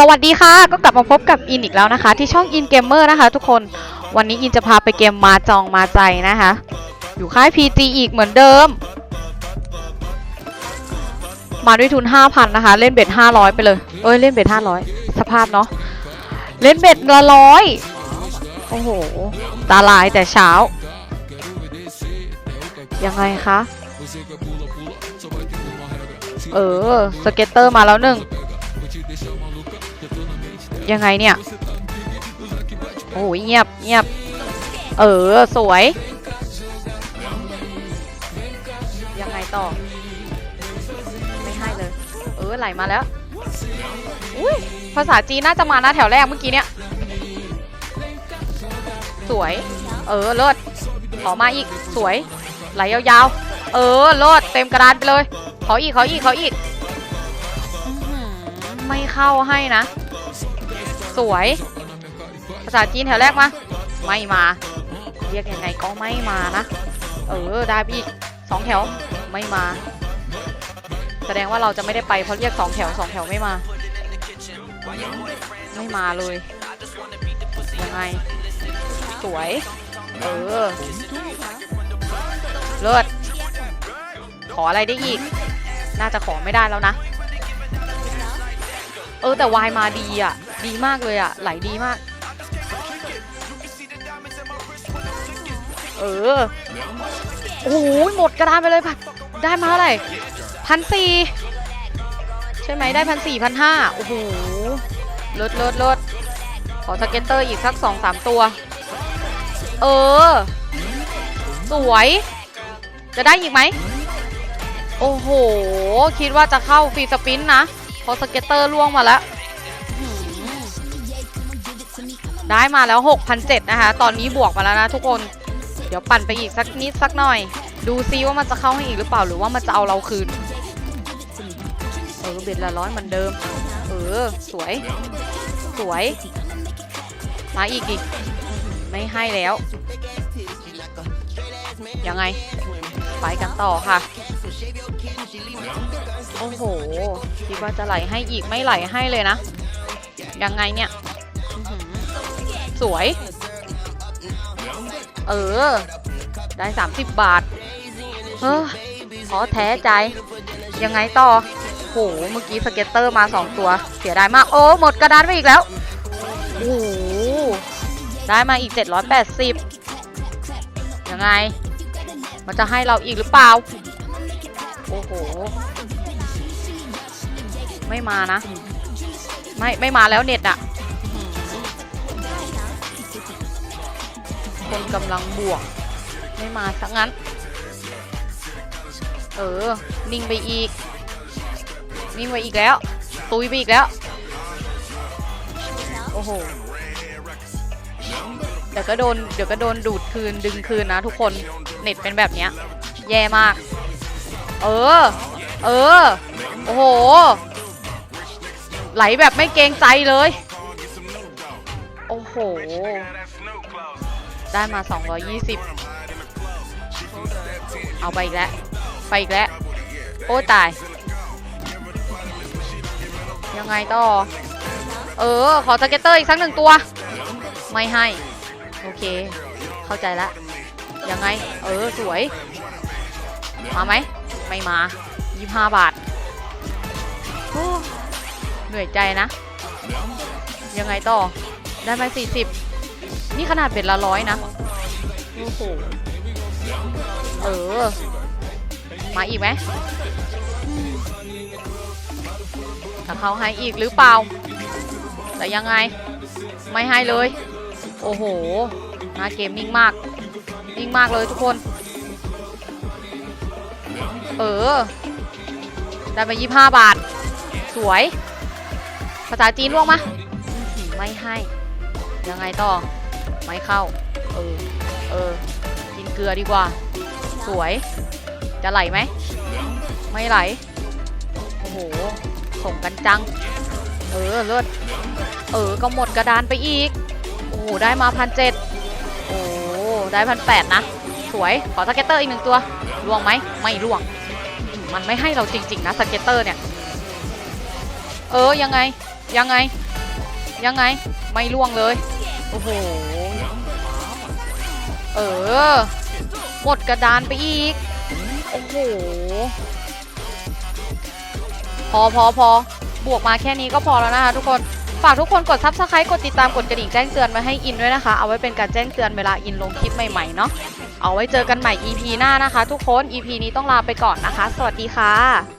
สวัสดีค่ะ ก็กลับมาพบกับอินอีกแล้วนะคะ ที่ช่องอินเกมเมอร์นะคะ ทุกคนวันนี้อินจะพาไปเกมมาจองมาใจนะคะ อยู่ค่าย PG อีกเหมือนเดิม มาด้วยทุน 5,000 นะคะ เล่นเบ็ด500 ไปเลย เอ้ย เล่นเบ็ด500 สภาพเนาะเล่นเบ็ดละร้อยโอ้โห ตาลายแต่เช้า ยังไงคะ เออ สเก็ตเตอร์มาแล้วหนึ่ง ยังไงเนี่ย โอ้ยเงียบเงียบ เออ สวย ยังไงต่อ ไม่ให้เลย เออ ไหลมาแล้ว อุ้ยภาษาจีนน่าจะมาหน้าแถวแรกเมื่อกี้เนี่ย สวย เออ เลิศ ขอมาอีก สวย ไหลยาวๆ เออ เลิศ เต็มกระดานไปเลย ขออีก ขออีก ขออีก ไม่เข้าให้นะ สวย ภาษาจีนแถวแรกมา ไม่มา เรียกยังไงก็ไม่มานะ เออ ได้ไปอีกสองแถว ไม่มา แสดงว่าเราจะไม่ได้ไปเพราะเรียกสองแถวสองแถวไม่มา ไม่มาเลย ยังไง สวย เออ เลิศ ขออะไรได้อีก น่าจะขอไม่ได้แล้วนะ เออแต่วายมาดีอะ ดีมากเลยอะไหลดีมาก เออ โอ้โหหมดกระดานไปเลยพัดได้มาเท่าไหร่พันสี่ใช่ไหมได้พันสี่พันห้าโอ้โหลดลดลดขอสเก็ตเตอร์อีกสักสองสามตัว เออ สวย จะได้อีกไหม โอ้โห คิดว่าจะเข้าฟรีสปินนะ พอสเก็ตเตอร์ล่วงมาแล้ว ได้มาแล้ว 6,007นะคะ ตอนนี้บวกมาแล้วนะทุกคน เดี๋ยวปั่นไปอีกสักนิดสักหน่อย ดูซิว่ามันจะเข้าให้อีกหรือเปล่าหรือว่ามันจะเอาเราคืน เออเบ็ดละร้อยเหมือนเดิม เออ สวย สวย มาอีกดิไม่ให้แล้ว ยังไง ไปกันต่อค่ะ โอ้โห คิดว่าจะไหลให้อีกไม่ไหลให้เลยนะ ยังไงเนี่ย สวย เออ ได้ 30 บาท เออขอแท้ใจ ยังไงต่อ โห เมื่อกี้สเก็ตเตอร์มา 2 ตัว เสียดายมาก โอ้ หมดกระดานไปอีกแล้ว โอ้ได้มาอีก 780 ยังไง มันจะให้เราอีกหรือเปล่า โอ้โห ไม่มานะ ไม่ ไม่มาแล้วเน็ตอะ คนกำลังบวก ไม่มาสักงั้น เออ นิ่งไปอีก นิ่งไปอีกแล้ว ตุยไปอีกแล้ว โอ้โห เดี๋ยวก็โดน เดี๋ยวก็โดนดูดคืนดึงคืนนะทุกคน เน็ตเป็นแบบเนี้ย แย่มาก เออ เออ โอ้โห ไหลแบบไม่เกรงใจเลย โอ้โห ได้มา 220 เอาไปอีกแล้ว ไปอีกแล้ว โอ้ตาย ยังไงต่อ เออ ขอสเก็ตเตอร์อีกสักหนึ่งตัว ไม่ให้ โอเค เข้าใจละ ยังไง เออ สวย มาไหม ไม่มา 25 บาท เหนื่อยใจนะ ยังไงต่อ ได้ไหม40 นี่ขนาดเป็นละร้อยนะ โอ้โห เออ มาอีกไหมจะเข้าให้อีกหรือเปล่า แต่ยังไง ไม่ให้เลย โอ้โหหน้าเกมนิ่งมาก นิ่งมากเลยทุกคน เออ ได้มายี่ห้าบาท สวย ภาษาจีนล่วงมาอื้อหือไม่ให้ ยังไงต่อ ไม่เข้า เออ เออ กินเกลือดีกว่า สวย จะไหลไหม ไม่ไหล โอ้โห ส่งกันจัง เออ เลิศ เออ ก็หมดกระดานไปอีก โอ้โห ได้มาพันเจ็ดโอ้ได้พันแปดนะ สวย ขอสเก็ตเตอร์อีกหนึ่งตัวล่วงไหม ไม่ล่วงมมันไม่ให้เราจริง ๆ นะสเก็ตเตอร์เนี่ย เออ ยังไง ยังไง ยังไง ไม่ล่วงเลย โอ้โห เออ หมดกระดานไปอีก โอ้โห พอพอพอบวกมาแค่นี้ก็พอแล้วนะคะทุกคน ฝากทุกคนกด subscribe กดติดตามกดกระดิ่งแจ้งเตือนมาให้อินด้วยนะคะ เอาไว้เป็นการแจ้งเตือนเวลาอินลงคลิปใหม่ๆเนาะ เอาไว้เจอกันใหม่ EP หน้านะคะ ทุกคน EP นี้ต้องลาไปก่อนนะคะ สวัสดีค่ะ